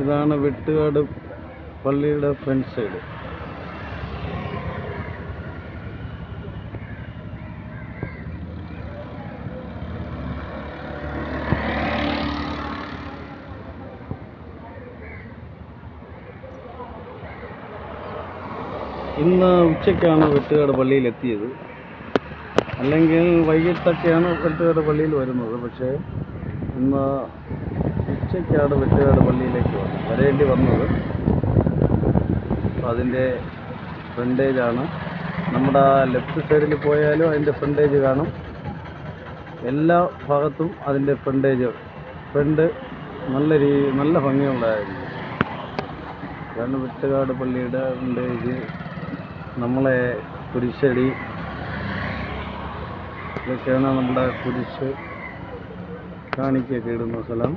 ഇതാണ് വെട്ടുകാട് പള്ളിയുടെ front side ഇന്ന് ഉച്ചയ്ക്കാണ് വെട്ടുകാട് പള്ളിയിൽ എത്തിയത്. അല്ലെങ്കിൽ വൈകിട്ടൊക്കെയാണ് വെട്ടുകാട് പള്ളിയിൽ വരുന്നത്. പക്ഷേ ഇന്ന് ഉച്ചയ്ക്കാണ് വെട്ടുകാട് പള്ളിയിലേക്ക് വരേണ്ടി വന്നത്. അതിന്റെ ഫ്രണ്ടേജാണ് നമ്മുടെ ലെഫ്റ്റ് സൈഡിൽ പോയാലും അതിന്റെ ഫ്രണ്ടേജ് കാണും. എല്ലാ ഭാഗത്തും അതിന്റെ ഫ്രണ്ടേജ് ഫ്രണ്ട് നല്ല രീ നല്ല ഭംഗിയുള്ളതായിരുന്നു അതാണ് വെട്ടുകാട് പള്ളിയുടെ ഫ്രണ്ടേജ് നമ്മളെ കുരിശടി. ഇതൊക്കെയാണ് നമ്മുടെ കുരിശ് കാണിക്കൊക്കെ ഇടുന്ന സ്ഥലം.